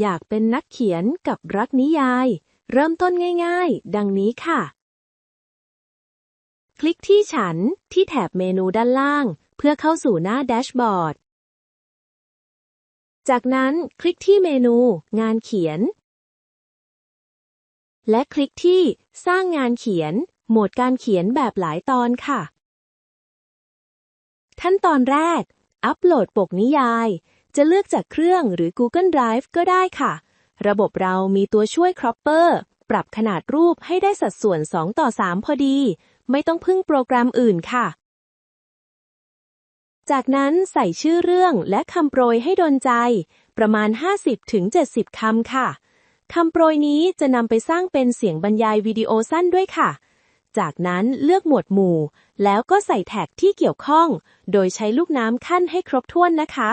อยากเป็นนักเขียนกับรักนิยาย เริ่มต้นง่ายๆ ดังนี้ค่ะ คลิกที่ฉันที่แถบเมนูด้านล่าง เพื่อเข้าสู่หน้าแดชบอร์ด จากนั้นคลิกที่เมนูงานเขียน และคลิกที่สร้างงานเขียน โหมดการเขียนแบบหลายตอนค่ะ ขั้นตอนแรก อัปโหลดปกนิยาย จะเลือกจากเครื่องหรือ Google Drive ก็ได้ค่ะ ระบบเรามีตัวช่วยครอปเปอร์ปรับขนาดรูปให้ได้สัดส่วน 2 ต่อ 3 พอดี ไม่ต้องพึ่งโปรแกรมอื่นค่ะ จากนั้นใส่ชื่อเรื่องและคำโปรยให้โดนใจ ประมาณ 50-70 คำค่ะคำโปรยนี้จะนำไปสร้างเป็นเสียงบรรยายวิดีโอสั้นด้วยค่ะ จากนั้นเลือกหมวดหมู่ แล้วก็ใส่แท็กที่เกี่ยวข้อง โดยใช้ลูกน้ำขั้นให้ครบถ้วนนะคะ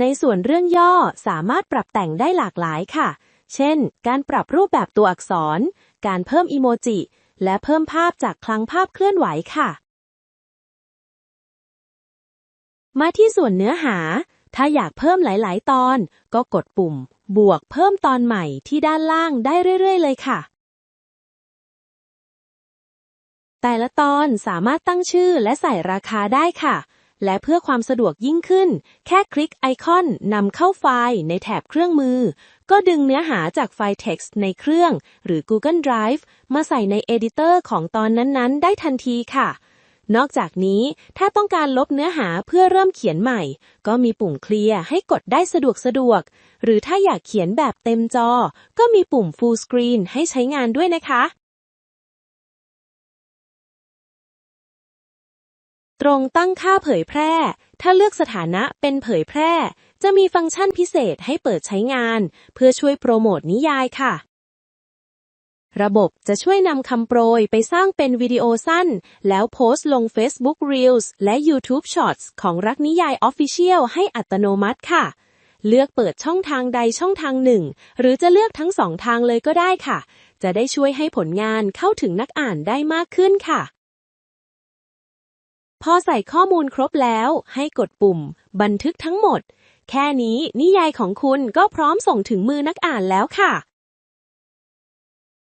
ในส่วนเรื่องย่อสามารถปรับแต่งได้หลากหลายค่ะ เช่น การปรับรูปแบบตัวอักษร การเพิ่มอีโมจิ และเพิ่มภาพจากคลังภาพเคลื่อนไหวค่ะ มาที่ส่วนเนื้อหา ถ้าอยากเพิ่มหลาย ๆ ตอน ก็กดปุ่ม บวกเพิ่มตอนใหม่ที่ด้านล่างได้เรื่อย ๆ เลยค่ะแต่ละตอนสามารถตั้งชื่อและใส่ราคาได้ค่ะ และเพื่อความสะดวกยิ่งขึ้น แค่คลิกไอคอนนำเข้าไฟล์ในแถบเครื่องมือ ก็ดึงเนื้อหาจากไฟล์ text ในเครื่อง หรือ Google Drive มาใส่ในเอดิเตอร์ของตอนนั้นๆ ได้ทันทีค่ะ นอกจากนี้ถ้าต้องการลบเนื้อหาเพื่อเริ่มเขียนใหม่ ก็มีปุ่มเคลียร์ให้กดได้สะดวกสะดวก หรือถ้าอยากเขียนแบบเต็มจอ ก็มีปุ่ม Full Screen ให้ใช้งานด้วยนะคะ รงตั้งค่าเผยแพร่ ถ้าเลือกสถานะเป็นเผยแพร่ จะมีฟังก์ชันพิเศษให้เปิดใช้งาน เพื่อช่วยโปรโมทนิยายค่ะ ระบบจะช่วยนำคำโปรยไปสร้างเป็นวิดีโอสั้น แล้วโพสต์ลง Facebook Reels และ YouTube Shorts ของรักนิยาย Official ให้อัตโนมัติค่ะ เลือกเปิดช่องทางใดช่องทางหนึ่ง หรือจะเลือกทั้งสองทางเลยก็ได้ค่ะ จะได้ช่วยให้ผลงานเข้าถึงนักอ่านได้มากขึ้นค่ะ พอใส่ข้อมูลครบแล้วให้กดปุ่ม บันทึกทั้งหมด แค่นี้นิยายของคุณก็พร้อมส่งถึงมือนักอ่านแล้วค่ะ